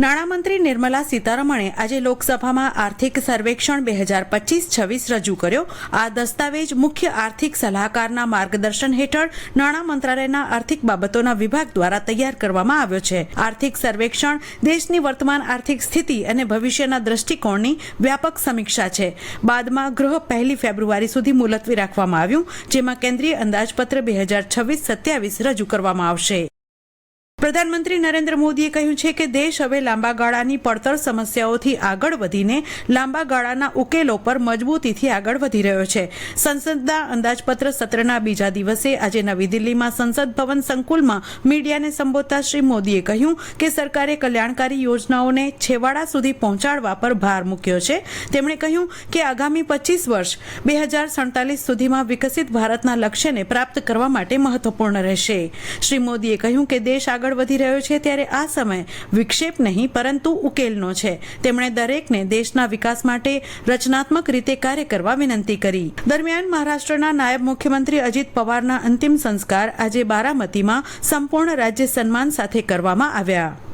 નાણામંત્રી નિર્મલા સીતારમણે આજે લોકસભામાં આર્થિક સર્વેક્ષણ બે હજાર પચીસ છવ્વીસ રજૂ કર્યો. આ દસ્તાવેજ મુખ્ય આર્થિક સલાહકારના માર્ગદર્શન હેઠળ નાણાં મંત્રાલયના આર્થિક બાબતોના વિભાગ દ્વારા તૈયાર કરવામાં આવ્યો છે. આર્થિક સર્વેક્ષણ દેશની વર્તમાન આર્થિક સ્થિતિ અને ભવિષ્યના દ્રષ્ટિકોણની વ્યાપક સમીક્ષા છે. બાદમાં ગૃહ પહેલી ફેબ્રુઆરી સુધી મુલતવી રાખવામાં આવ્યું, જેમાં કેન્દ્રીય અંદાજપત્ર બે હજાર છવ્વીસ સત્યાવીસ રજૂ કરવામાં આવશે. પ્રધાનમંત્રી નરેન્દ્ર મોદીએ કહ્યું છે કે દેશ હવે લાંબા ગાળાની પડતર સમસ્યાઓથી આગળ વધીને લાંબા ગાળાના ઉકેલો પર મજબૂતીથી આગળ વધી રહ્યો છે. સંસદના અંદાજપત્ર સત્રના બીજા દિવસે આજે નવી દિલ્હીમાં સંસદ ભવન સંકુલમાં મીડિયાને સંબોધતા શ્રી મોદીએ કહ્યું કે સરકારે કલ્યાણકારી યોજનાઓને છેવાડા સુધી પહોંચાડવા પર ભાર મૂક્યો છે. તેમણે કહ્યું કે આગામી પચીસ વર્ષ બે હજાર સડતાલીસ સુધીમાં વિકસિત ભારતના લક્ષ્યને પ્રાપ્ત કરવા માટે મહત્વપૂર્ણ રહેશે. શ્રી મોદીએ કહ્યું કે દેશ આગળ વધી રહ્યો છે ત્યારે આ સમય વિક્ષેપ નહીં, પરંતુ ઉકેલનો છે. તેમણે દરેકને દેશના વિકાસ માટે રચનાત્મક રીતે કાર્ય કરવા વિનંતી કરી. દરમિયાન મહારાષ્ટ્રના નાયબ મુખ્યમંત્રી અજીત પવારના અંતિમ સંસ્કાર આજે બારામતીમાં સંપૂર્ણ રાજ્ય સન્માન સાથે કરવામાં આવ્યા.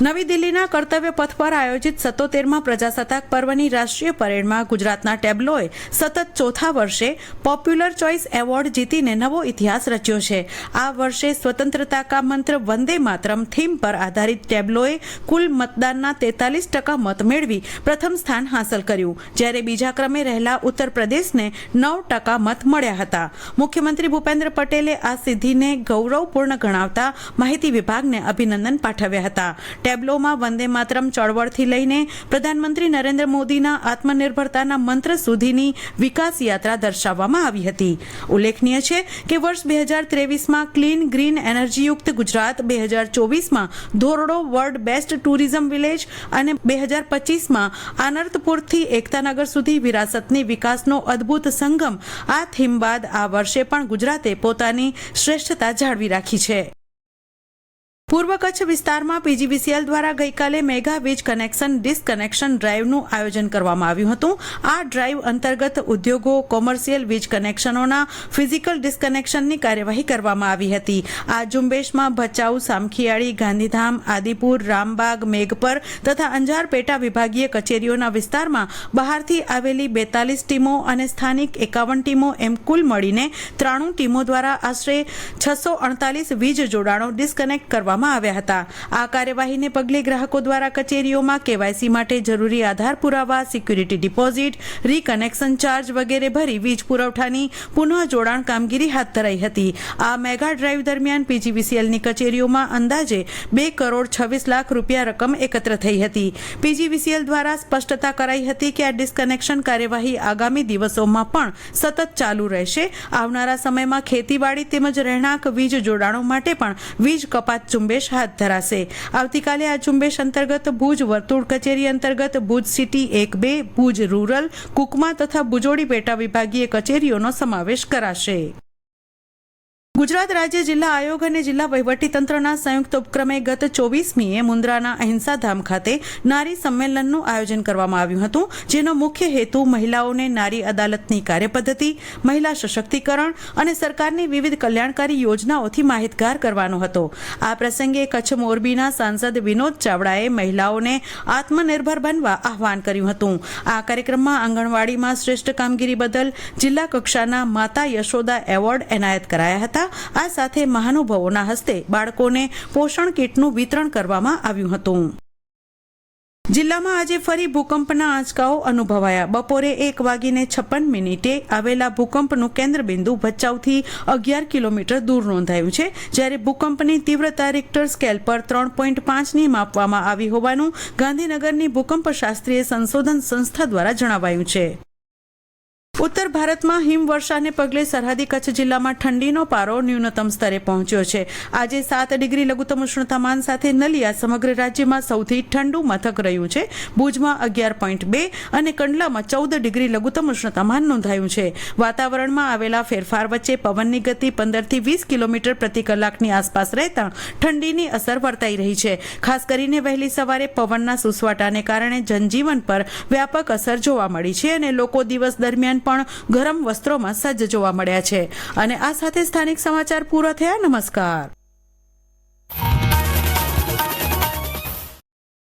નવી દિલ્હીના કર્તવ્ય પથ પર આયોજિત સત્તોતેરમાં પ્રજાસત્તાક પર્વની રાષ્ટ્રીય પરેડમાં ગુજરાતના ટેબ્લોએ સતત ચોથા વર્ષે પોપ્યુલર ચોઇસ એવોર્ડ જીતીને નવો ઇતિહાસ રચ્યો છે. આ વર્ષે સ્વતંત્રતા કા મંત્ર વંદે માતરમ થીમ પર આધારિત ટેબ્લોએ કુલ મતદાનના તેતાલીસ ટકા મત મેળવી પ્રથમ સ્થાન હાંસલ કર્યું, જ્યારે બીજા ક્રમે રહેલા ઉત્તર પ્રદેશને નવ ટકા મત મળ્યા હતા. મુખ્યમંત્રી ભૂપેન્દ્ર પટેલે આ સિદ્ધિને ગૌરવપૂર્ણ ગણાવતા માહિતી વિભાગને અભિનંદન પાઠવ્યા હતા. ટેબ્લોમાં વંદે માતરમ ચળવળથી લઈને પ્રધાનમંત્રી નરેન્દ્ર મોદીના આત્મનિર્ભરતાના મંત્ર સુધીની વિકાસ યાત્રા દર્શાવવામાં આવી હતી. ઉલ્લેખનીય છે કે વર્ષ બે હજાર ત્રેવીસમાં ક્લીન ગ્રીન એનર્જીયુક્ત ગુજરાત, બે હજાર ચોવીસમાં Dhordo world best tourism village અને બે હજાર પચીસમાં આનર્તપુરથી એકતાનગર સુધી વિરાસતની વિકાસનો અદ્ભુત સંગમ આ થીમ બાદ આ વર્ષે પણ ગુજરાતે પોતાની શ્રેષ્ઠતા જાળવી રાખી છે. પૂર્વ કચ્છ વિસ્તારમાં પીજીવીસીએલ દ્વારા ગઈકાલે મેગા વીજ કનેક્શન ડિસકનેક્શન ડ્રાઈવનું આયોજન કરવામાં આવ્યું હતું. આ ડ્રાઈવ અંતર્ગત ઉદ્યોગો, કોમર્શિયલ વીજ કનેક્શનોના ફિઝિકલ ડિસકનેક્શનની કાર્યવાહી કરવામાં આવી હતી. આ ઝુંબેશમાં ભચાઉ, સામખિયાળી, ગાંધીધામ, આદિપુર, રામબાગ, મેઘપર તથા અંજાર પેટા વિભાગીય કચેરીઓના વિસ્તારમાં બહારથી આવેલી બેતાલીસ ટીમો અને સ્થાનિક એકાવન ટીમો એમ કુલ મળીને ત્રાણું ટીમો દ્વારા આશરે છસો અડતાલીસ વીજ જોડાણો ડિસ્કનેક્ટ કરવામાં કરવામાં આવ્યા હતા. આ કાર્યવાહીને પગલે ગ્રાહકો દ્વારા કચેરીઓમાં કેવાયસી માટે જરૂરી આધાર પુરાવા, સિક્યુરિટી ડિપોઝિટ, રીકનેક્શન ચાર્જ વગેરે ભરી વીજ પુરવઠાની પુનઃ જોડાણ કામગીરી હાથ ધરાઈ હતી. આ મેગા ડ્રાઈવ દરમિયાન પીજીવીસીએલની કચેરીઓમાં અંદાજે બે કરોડ છવ્વીસ લાખ રૂપિયા રકમ એકત્ર થઈ હતી. પીજીવીસીએલ દ્વારા સ્પષ્ટતા કરાઈ હતી કે આ ડિસ્કનેક્શન કાર્યવાહી આગામી દિવસોમાં પણ સતત ચાલુ રહેશે. આવનારા સમયમાં ખેતીવાડી તેમજ રહેણાંક વીજ જોડાણો માટે પણ વીજ કપાત ઝુંબેશ હાથ ધરાશે. આવતીકાલે આ ઝુંબેશ અંતર્ગત ભુજ વર્તુળ કચેરી અંતર્ગત ભુજ સિટી એક બે, ભુજ રૂરલ, કુકમા તથા ભુજોડી પેટા વિભાગીય કચેરીઓનો સમાવેશ કરાશે. ગુજરાત રાજ્ય જિલ્લા આયોગ અને જિલ્લા વહીવટીતંત્રના સંયુક્ત ઉપક્રમે ગત ચોવીસમીએ મુન્દ્રાના અહિંસાધામ ખાતે નારી સંમેલનનું આયોજન કરવામાં આવ્યું હતું, જેનો મુખ્ય હેતુ મહિલાઓને નારી અદાલતની કાર્યપદ્ધતિ, મહિલા સશક્તિકરણ અને સરકારની વિવિધ કલ્યાણકારી યોજનાઓથી માહિતગાર કરવાનો હતો. આ પ્રસંગે કચ્છ મોરબીના સાંસદ વિનોદ ચાવડાએ મહિલાઓને આત્મનિર્ભર બનવા આહવાન કર્યું હતું. આ કાર્યક્રમમાં આંગણવાડીમાં શ્રેષ્ઠ કામગીરી બદલ જિલ્લા કક્ષાના માતા યશોદા એવોર્ડ એનાયત કરાયા હતા. આ સાથે મહાનુભાવોના હસ્તે બાળકોને પોષણ કીટનું વિતરણ કરવામાં આવ્યું હતું. જિલ્લામાં આજે ફરી ભૂકંપના આંચકાઓ અનુભવાયા. બપોરે એક વાગીને છપ્પન મિનિટે આવેલા ભૂકંપનું કેન્દ્રબિંદુ ભચાઉથી અગિયાર કિલોમીટર દૂર નોંધાયું છે, જ્યારે ભૂકંપની તીવ્રતા રિક્ટર સ્કેલ પર ત્રણ પોઈન્ટ પાંચની માપવામાં આવી હોવાનું ગાંધીનગરની ભૂકંપ શાસ્ત્રીય સંશોધન સંસ્થા દ્વારા જણાવાયું છે. ઉત્તર ભારતમાં હિમવર્ષાને પગલે સરહદી કચ્છ જિલ્લામાં ઠંડીનો પારો ન્યૂનતમ સ્તરે પહોંચ્યો છે. આજે સાત ડિગ્રી લઘુત્તમ ઉષ્ણતામાન સાથે નલિયા સમગ્ર રાજ્યમાં સૌથી ઠંડુ મથક રહ્યું છે. ભુજમાં અગિયાર પોઈન્ટ બે અને કંડલામાં ચૌદ ડિગ્રી લઘુત્તમ ઉષ્ણતામાન નોંધાયું છે. વાતાવરણમાં આવેલા ફેરફાર વચ્ચે પવનની ગતિ પંદરથી વીસ કિલોમીટર પ્રતિ કલાકની આસપાસ રહેતા ઠંડીની અસર વર્તાઈ રહી છે. ખાસ કરીને વહેલી સવારે પવનના સુસવાટાને કારણે જનજીવન પર વ્યાપક અસર જોવા મળી છે અને લોકો દિવસ દરમિયાન પણ ગરમ વસ્ત્રોમાં સજ્જ જોવા મળ્યા છે. અને આ સાથે સ્થાનિક સમાચાર પૂરા થયા. નમસ્કાર.